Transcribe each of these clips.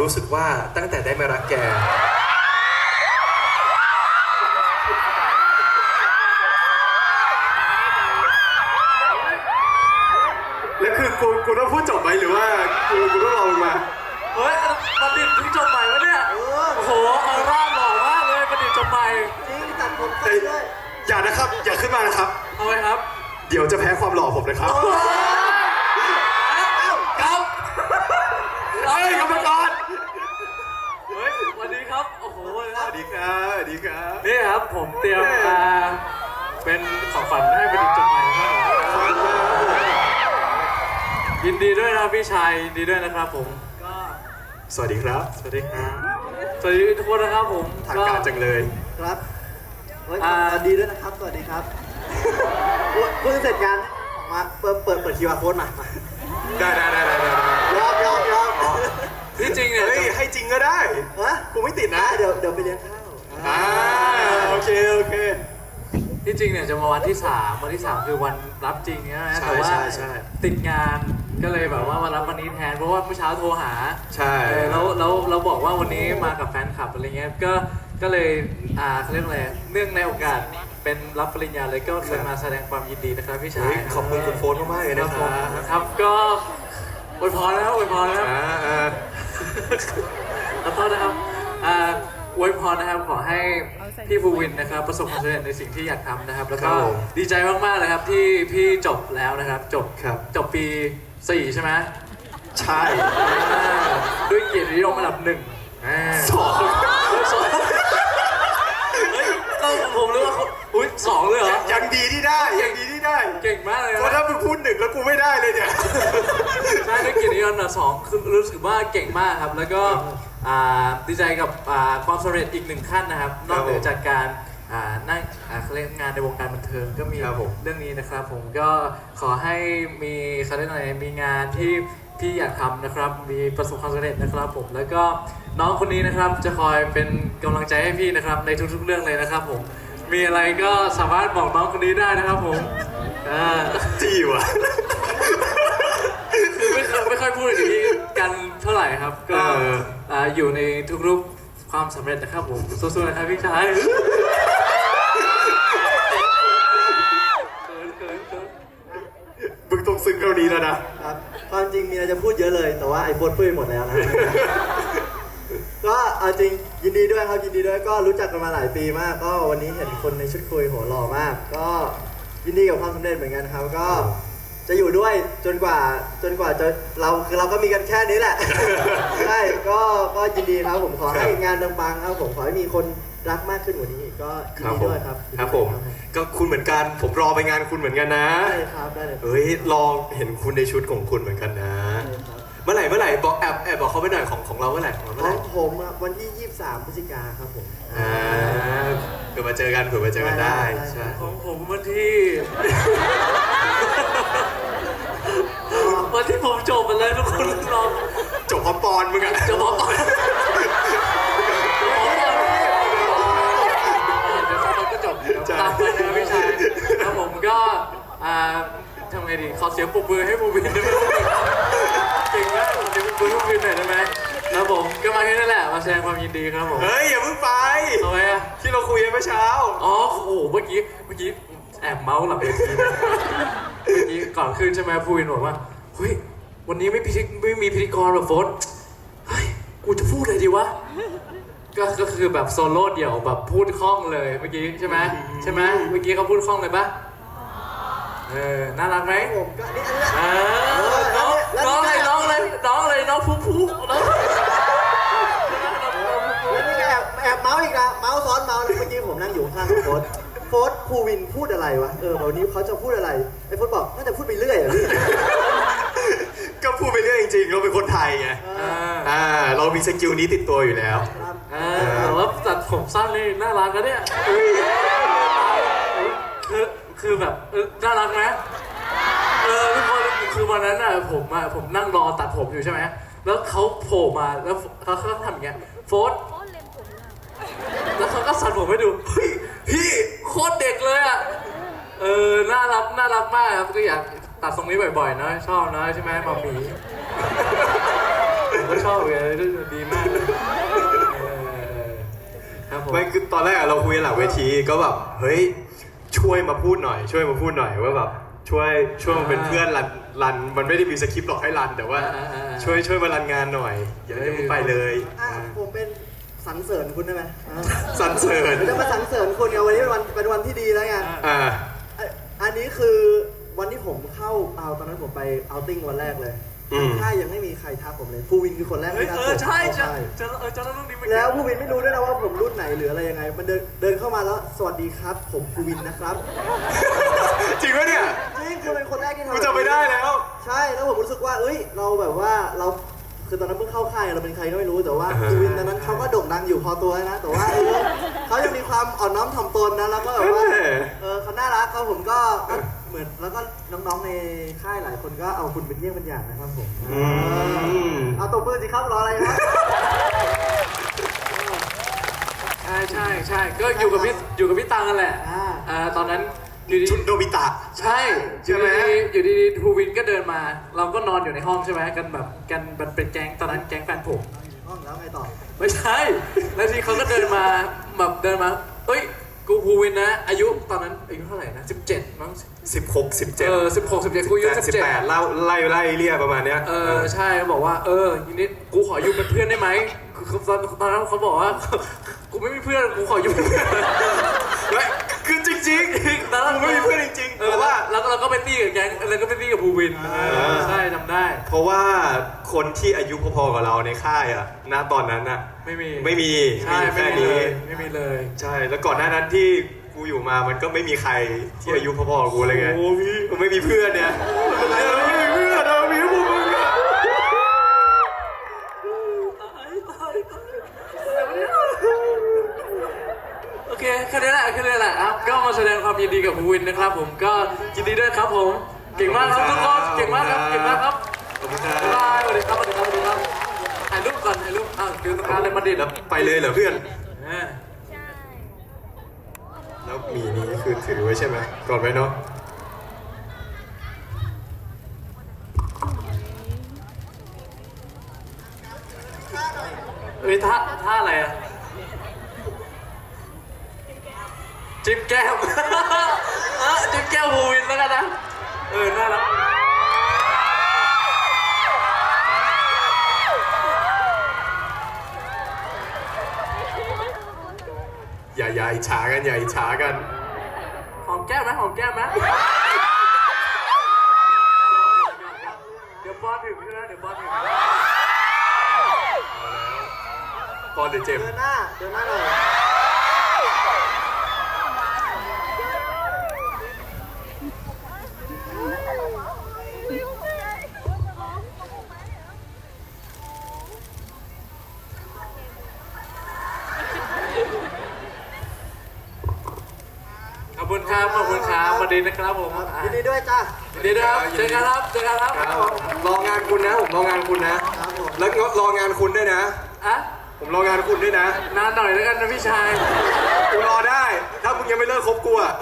รู้สึกว่าตั้งแต่ได้มารักแก แล้วคือกูกูต้องพูดจบไหมหรือว่ากูกูต้องรอมึงมา เฮ้ยประดิษฐ์เพิ่งจบใหม่วะเนี่ยโอ้โหออร่าหล่อมากเลยประดิษฐ์จบใหม่จริงตัดผมแต่สั้นด้วยอย่านะครับ อย่าขึ้นมานะครับ เอาไว้ครับ เดี๋ยวจะแพ้ความหล่อผมนะครับครับเฮ้ยกรรมการ เฮ้ยสวัสดีครับ โอ้โห สวัสดีครับสวัสดีครับ นี่ครับ ผมเตรียมมาเป็นของฝันให้ประดิษฐ์จบใหม่ครับยินดีด้วยนะพี่ชายยินดีด้วยนะครับ ผมก็สวัสดีครับ สวัสดีครับสวัสดีทุกคนนะครับผมทางการจังเลยครับเฮ้ยอ่าสวัสดีด้วยนะครับ สวัสดีครับเพิ่งเสร็จงานออกมาเปิดเปิดเปิดคิวอาร์โค้ดมามาได้ได้ได้ได้ได้ยอมยอมยอมที่จริงเนี่ยเฮ้ยให้จริงก็ได้ฮะกูไม่ติดนะ เดี๋ยวเดี๋ยวไปเลี้ยงข้าว อ่าโอเคโอเค ที่จริงเนี่ยจะมาวันที่สามวันที่สามคือวันรับจริงใช่ไหมใช่แต่ว่าใช่ใช่ ติดงานก็เลยแบบว่ามารับวันนี้แทนเพราะว่าเมื่อเช้าโทรหาใช่ เออแล้วแล้วเราบอกว่าวันนี้มากับแฟนคลับอะไรเงี้ยก็ก็เลยอ่าเขาเรียกอะไรเนื่องในโอกาสเป็นรับปริญญาเลยก็เลยมาแสดงความยินดีนะครับพี่ชาเฮ้ยยขอบคุณคุณโฟนมากๆเลยครันะบคผรัมบ ครับก็อวยพรนะครับอวยพรนะครับอ่าอ่าแล้วก็นะครับอ่า อวยพรนะครับขอให้พี่ภูวินนะครับประสบความสำเร็จในสิ่งที่อยากทำนะครับ แล้วก็ดีใจมากๆเลยครับที่พี่จบแล้วนะครับจบครับ จบปี4ใช่ไหมใช่อ่าด้วยเกียรตินิยมอันดับหนึ่งอ่าสองเฮ้ยสองเฮ้ยก็ผมรู้ว่าเขาอุ้ยสองเลยเหรอยังดีที่ได้ยังดีที่ได้เก่งมากเลยเพราะนะ ถ้ามึงพูดหนึ่งแล้วกูไม่ได้เลยเนี่ย ใช่ด้วยเกียรตินิยมอันดับสองคือรู้สึกว่าเก่งมากครับ แล้วก็ อ่าดีใจกับอ่าความสำเร็จอีกหนึ่งขั้นนะครับ นอกเหนือจากการอ่านั่งอ่าเขาเรียกงานในวงการบันเทิงก็มีครับผม เรื่องนี้นะครับ ผมก็ขอให้มีเขาเรียกอะไรมีงานที่พี่อยากทำนะครับ มีประสบความสำเร็จนะครับ ผมแล้วก็น้องคนนี้นะครับจะคอยเป็นกำลังใจให้พี่นะครับ ในทุกๆเรื่องเลยนะครับ ผมมีอะไรก็สามารถบอกน้องคนนี้ได้นะครับ ผมอ่า จี้ว่ะคือไม่เคยไม่ค่อยพูดอย่างนี้กันเท่าไหร่ครับ ก็เออ อ่าอยู่ในทุกรูปความสำเร็จนะครับผมสู้ๆนะครับพี่ชายเขินเขินเขินมึงต้องซึ้งเท่านี้แล้วนะ ครับความจริงมีอะไรจะพูดเยอะเลย แต่ว่าไอ้โฟนพูดไปหมดแล้วนะ ก็เอาจริงยินดีด้วยครับยินดีด้วยก็รู้จักกันมาหลายปีมาก ก็วันนี้เห็นคนในชุดคุยโหหล่อมาก ก็ยินดีกับความสำเร็จเหมือนกันครับ ก็ จะอยู่ด้วยจนกว่าจนกว่าจะเราคือเราก็มีกันแค่นี้แหละ ใช่ก็ก็ยินดีครับผมขอให้งานดังๆครับผมขอให้มีคนรักมากขึ้นกว่านี้อีกก็ยินครับดีผมด้วยครับครับผม ก็คุณเหมือนกันผมรอไปงานคุณเหมือนกันนะได้ครับได้เลยเฮ้ยรอเห็นคุณในชุดของคุณเหมือนกันนะ ได้ครับเมื่อไหร่เมื่อไหร่บอกแอบแอบบอกเขาไปหน่อยของของเราเมื่อไหร่ของเราเมื่อขไหอร่งผมอะวันที่ 23พฤศจิกาครับผม อ่า เผื่อมาเจอกันเผื่อมาเจอกันได้ได้ ใช่ ของผมวันที่ วันที่ผมจบไปเลยทุกคนลองจบพร้อมปอนมึงอะจะบอกก่อนจะบอกก่อนเดี๋ยวสักพักก็จบตามไปนะครับพี่ชายแล้วผมก็อ่าทำไงดีขอเสียงปรบมือให้บูบินได้ไหมเก่งมากขอเสียงปรบมือให้บูบินหน่อยได้ไหม แล้วผมก็มาแค่นั้นแหละมาแสดงความยินดีครับผมเฮ้ยอย่าเพิ่งไปเอาไว้อะที่เราคุยกันเมื่อเช้าอ๋อโอ้โหเมื่อกี้เมื่อกี้แอบเมาส์หลังเวทีนะเมื่อกี้ก่อนขึ้นใช่ไหมพูวินบอกว่าเฮ้ยวันนี้ไม่พิธีไม่มีพิธีกรแบบโฟนเฮ้ยกูจะพูดอะไรดีวะก็ก็คือแบบโซโล่เดี่ยวแบบพูดคล่องเลยเมื่อกี้ใช่ไหมใช่ไหมเมื่อกี้เขาพูดคล่องเลยปะเออน่ารักไหมผมก็อันนี้อันนี้เออ น้องน้องเลยน้องเลยน้องเลยน้องผู้ผู้น้องแล้วนี่ก็แอบแอบเมาส์อีกนะเมาส์ซ้อนเมาส์นะเมื่อกี้ผมนั่งอยู่ข้างๆโฟสโฟสภูวินพูดอะไรวะเออวันนี้เขาจะพูดอะไรไอ้โฟสบอกน่าจะพูดไปเรื่อยอะพี่ ก็พูดไปเรื่อยจริงๆเราเป็นคนไทยไงอ่าอ่าเรามีสกิลนี้ติดตัวอยู่แล้วครับเออแต่ว่าตัดผมสั้นนี่น่ารักนะเนี่ยคือคือแบบเออน่ารักไหมเออทุก คือวันนั้นน่ะผมอะผมนั่งรอตัดผมอยู่ใช่ไหมแล้วเขาโผล่มาแล้วเขาเขาทำอย่างเงี้ยโฟสแล้วเขาก็สั่นผมให้ดูเฮ้ยพี่โคตรเด็กเลยอะเออน่ารักน่ารักมากครับก็อยากตัดทรงนี้บ่อยๆนะชอบนะใช่ไหมมามีก็ชอบเลยดีมากครับผมไม่คือตอนแรกเราคุยหลังเวทีก็แบบเฮ้ยช่วยมาพูดหน่อย ช่วยมาพูดหน่อยว่าแบบ ช่วยช่วยมาเป็นเพื่อนรันรันมันไม่ได้มีสคริปต์หรอกให้รัน แต่ว่า อ่าอ่าอ่า ช่วยช่วยมารันงานหน่อย อย่าให้มึงไปเลยอะผมเป็นสรรเสริญคุณได้ไหมอะสรรเสริญผมจะมาสรรเสริญคุณไงวันนี้เป็นวันเป็นวันที่ดีแล้วไงอ่า อะอันนี้คือวันที่ผมเข้าเอาตอนนั้นผมไปเอาติ้งวันแรกเลยอืม ค่ายยังไม่มีใครทักผมเลยภูวินคือคนแรกเฮ้ยที่ทักเอผอมใช่เข้าจะค่ายจะเออจะเล่าเรื่องนี้เมื่อกี้แล้วภูวินไม่รู้ด้วยนะว่าผมรุ่นไหนหรืออะไรยังไง มันเดินเดินเข้ามาแล้วสวัสดีครับ ผมภูวินนะครับ จริงปะเนี่ยจริงคุณเป็นคนแรกที่ทำกูจำไม่ได้แล้ว ใช่แล้วผมรู้สึกว่าเอ้ย เราแบบว่าเราคือตอนนั้นเพิ่งเข้าค่ายเราเป็นใครก็ไม่รู้แต่ว่าอ่าฮะภูวินตอนนั้นเขาก็โด่งดังอยู่พอตัวนะ แต่ว่าเออเขายังมีความอ่อนน้อมถ่อมตนนะแล้วก็แบบว่าแหมเออเขาน่ารักเขาผมก็ก็เหมือนแล้วก็น้องๆในค่ายหลายคนก็เอาคุณเป็นเยี่ยงเป็นอย่างนะครับผมอืมเอาตบมือสิครับรออะไรครับใช่ใช่ใช่ก็อยู่กับพี่อยู่กับพี่ตังกันแหละอ่าอ่าตอนนั้น อยู่ดีชุดโนบิตะ ใช่อใช่ยู่ไหม ดีๆอยู่ดีๆทูวินก็เดินมา เราก็นอนอยู่ในห้องใช่ไหมกันแบบกันมันเป็นแก๊งตอนนั้นแก๊งแฟนผม ห้องแล้วไงต่อ ไม่ใช่ แล้วทีเขาก็เดินมาแบบเดินมา เอ้ย กูภูวินนะ อายุตอนนั้นอายุเท่าไหร่นะสิบเจ็ดมั้งสิบหกสิบเจ็ดเออสิบหกสิบเจ็ดกูอายุสิบสิบเจ็ดแปดไล่ไล่ไล่เรียประมาณเนี้ยเออ ใช่เขาบอกว่า เออยินดีกูขออยู่เป็นเพื่อนได้ไหมคือคือตอนตอนนั้นเขาบอกว่า กูไม่มีเพื่อน กูขออยู่เป็นเพื่อน เฮ้ยคือจริงๆ ตอนนั้นกูไม่มีเพื่อนจริงๆเอเพอราะว่าแล้วก็เราก็ไปตี้กับแก๊งแล้วก็ไปตี้กับภูวินเออใช่จำได้ เพราะว่าคนที่อายุพอๆกับเราในค่ายอะณตอนนั้นอะไม่มีไม่มีใช่มีไม่แค่มีเลนี้ ยไม่มีเลยใช่ แล้วก่อนหน้านั้นที่กูอยู่มา มันก็ไม่มีใครที่อายุพอๆกับกูเลยไง โอ้พี่กูไม่มีเพื่อนเนี่ยไม่มีเพื่อนเรามีพวกมึงอะโอเคแค่นี้แหละแค่นี้แหละครับก็มาแสดงความยินดีกับภูวินนะครับ ผมก็ยินดีด้วยครับผม เก่งมากครับทุกคนเก่งมากครับเก่งมากครับขอบคุณครับ๊ายบายบสวัสดีครับสวัสดีครับสวัสดีครับถ่ายรูปก่อนถ่ายรูปอ้าวคือตรงกลางเลยมาดิแล้วไปเลยเหรอเพื่อนอ่าแล้วหมีนี้คือถือไว้ใช่ไหมก่อนไว้เนาะเฮ้ยท่าท่าอะไรอะ จิ้มแก้ม เออจิ้มแก้มภูวินแล้วกันนะ เออ น่ารัก อย่าอย่าอิจฉากัน อย่าอิจฉากัน หอมแก้มไหมหอมแก้มไหมเดี๋ยวป้อนถึงใช่ไหมเดี๋ยวป้อนถึงป้อนหรือเจมส์เดินหน้า เดินหน้าหน่อย คุณครับขอบคุณครับสวัสดีนะครับผมครับอะยินดีด้วยจ้ายินดีด้วยครับเจอกันครับเจอกันครับครับรองานคุณนะผมรองานคุณนะ ครับผมแล้วรองานคุณด้วยนะอะผมรองานคุณด้วยนะ นานหน่อยแล้วกันนะพี่ชายกูรอได้ ถ้ามึงยังไม่เลิกคบกูอะ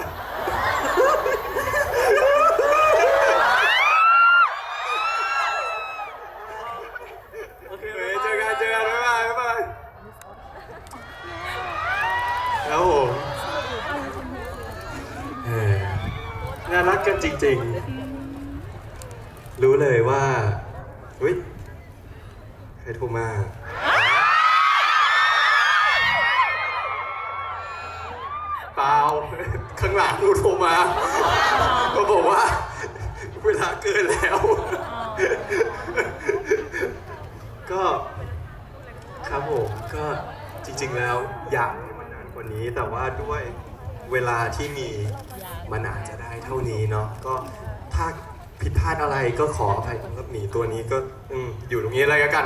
โอเคเฮ้ยเจอกันเจอกันบ๊ายบายบ๊ายบายแล้วผมเออ น่ารักกันจริง ๆ รู้เลยว่าเฮ้ยใครโทรมา เปล่า ข้างหลังกูโทรมา ก็บอกว่า เวลาเกินแล้ว ก็ครับผมก็จริง ๆ แล้วอยากให้มันนานกว่านี้แต่ว่าด้วย เวลาที่มีมันอาจจะได้เท่านี้เนาะก็ถ้าผิดพลาดอะไรก็ขออภัยกับหมีตัวนี้ก็อืมอยู่ตรงนี้อะไรกัน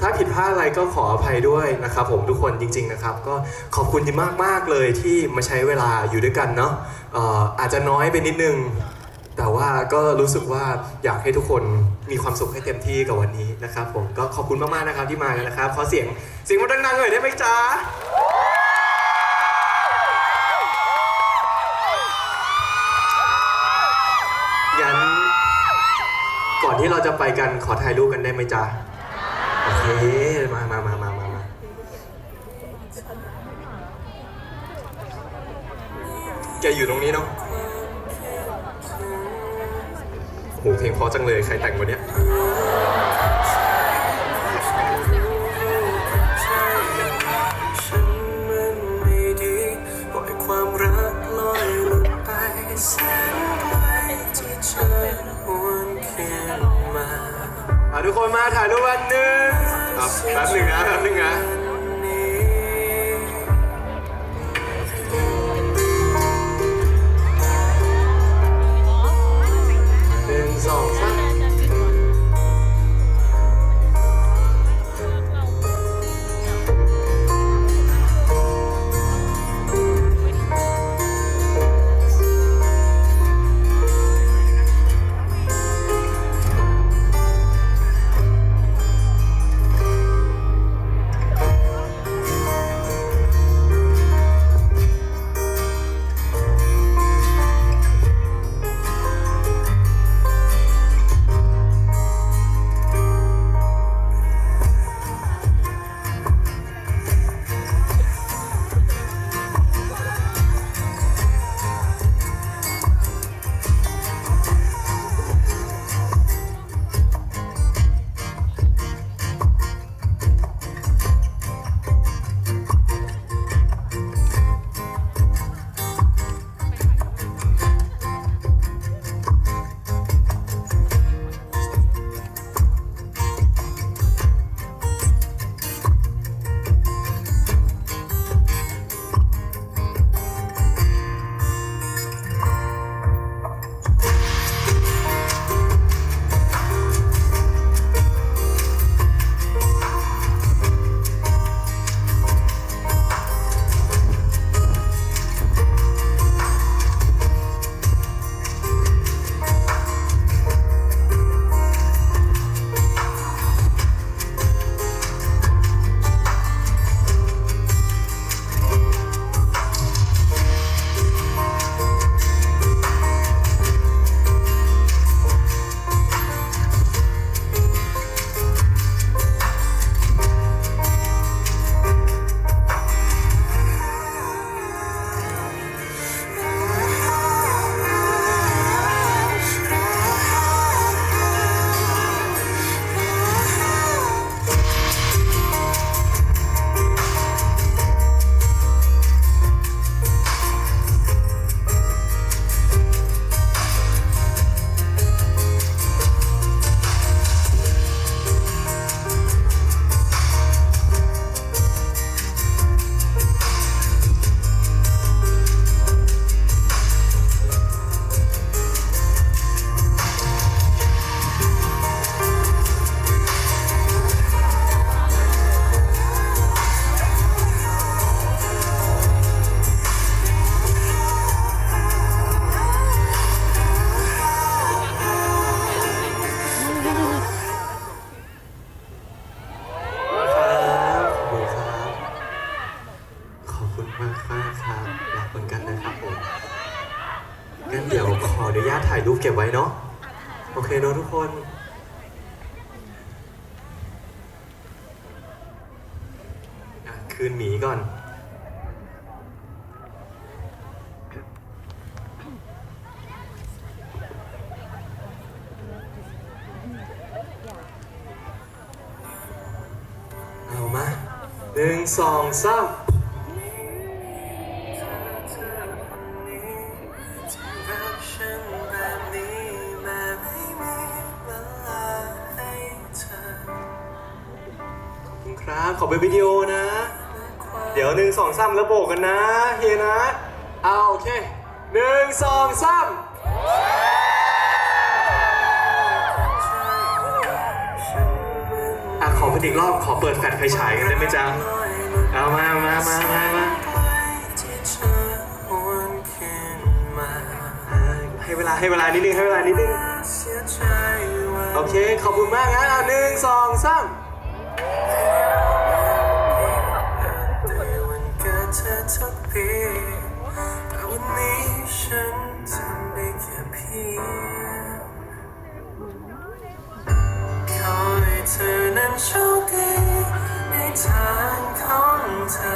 ถ้าผิดพลาดอะไรก็ขออภัยด้วยนะครับ ผมทุกคนจริง ๆนะครับ ก็ขอบคุณมากมากๆเลยที่มาใช้เวลาอยู่ด้วยกันเนาะเอ่ออาจจะน้อยไปนิดนึง แต่ว่าก็รู้สึกว่าอยากให้ทุกคนมีความสุขให้เต็มที่กับวันนี้นะครับ ผมก็ขอบคุณมากๆนะครับที่มากันนะครับขอเสียงเสียงมันดังๆหน่อยได้ไหมจ๊ะ จะไปกันขอถ่ายรูปกันได้ไหมจ๊ะ โอเค มามามามามามาแกอยู่ตรงนี้เนาะโหเพลงเพราะจังเลย ใครแต่งวันเนี้ยความรักลอยลุดไป ทุกคนมาถ่ายรูปวันหนึ่งครับแป๊บหนึ่งนะแป๊บหนึ่งนะ เนาะโอเคเนาะทุกคนอะคืนหมีก่อน เอามาหนึ่งสองสาม เป็นวิดีโอนะ เดี๋ยวหนึ่งสองสามแล้วโบกกันนะเฮียนะ เอาโอเคหนึ่งสองสามอะขอเป็นอีกรอบขอเปิดแฟลชไฟฉายกันได้ไหมจ๊ะ เอามามามามามาที่เธอหวนคืนมาอ่าให้เวลาให้เวลานิดนึงให้เวลานิดนึงเสียใจว่าโอเค ขอบคุณมากนะอะหนึ่งสองสาม ปีแต่วันนี้ฉันทำได้แค่เพียงขอให้เธอนั้นโชคดีในทางของเธอ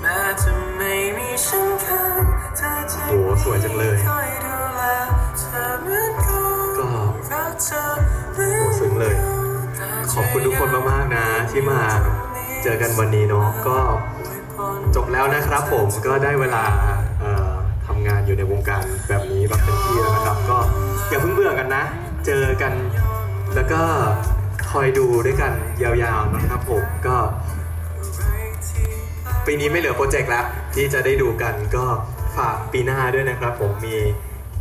แม้จะไม่มีฉันข้างเธอจะโหสวยจังเลยคอยดูแลเธอเหมือนก็รักเธอเหมือนซึ้งเลย ขอบคุณทุกคนมากๆนะที่มา เจอกันวันนี้เนาะก็ จบแล้วนะครับผมก็ได้เวลาเอ่อทำงานอยู่ในวงการแบบนี้แบบเต็มที่แล้วนะครับ ก็อย่าเพิ่งเบื่อกันนะ เจอกันแล้วก็คอยดูด้วยกันยาวๆนะครับผมก็ปีนี้ไม่เหลือโปรเจกต์แล้วที่จะได้ดูกันก็ฝากปีหน้าด้วยนะครับ ผมมี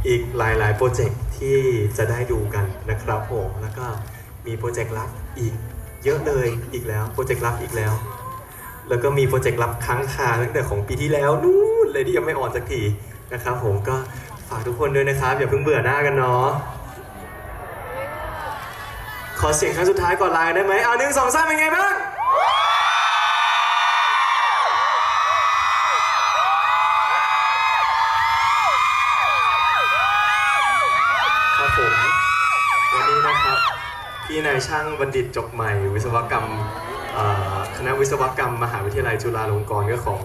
อีกหลายๆโปรเจกต์ที่จะได้ดูกันนะครับผมแล้วก็มีโปรเจกต์ลับอีกเยอะเลยอีกแล้วโปรเจกต์ลับอีกแล้ว แล้วก็มีโปรเจกต์ลับค้างคาตั้งแต่ของปีที่แล้วนู่นเลยที่ยังไม่ออนสักทีนะครับผมก็ฝากทุกคนด้วยนะครับอย่าเพิ่งเบื่อหน้ากันเนาะขอเสียงครั้งสุดท้ายก่อนลาได้ไหมเอาหนึ่งสองสามเป็นไงบ้างครับผมวันนี้นะครับพี่นายช่างบัณฑิตจบใหม่ วิศวกรรม คณะวิศวกรรมมหาวิทยาลัยจุฬาลงกรณ์ก็ขอ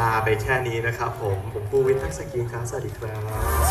ลาไปแค่นี้นะครับผม ผมปูวินทักษกีครับ สวัสดีครับ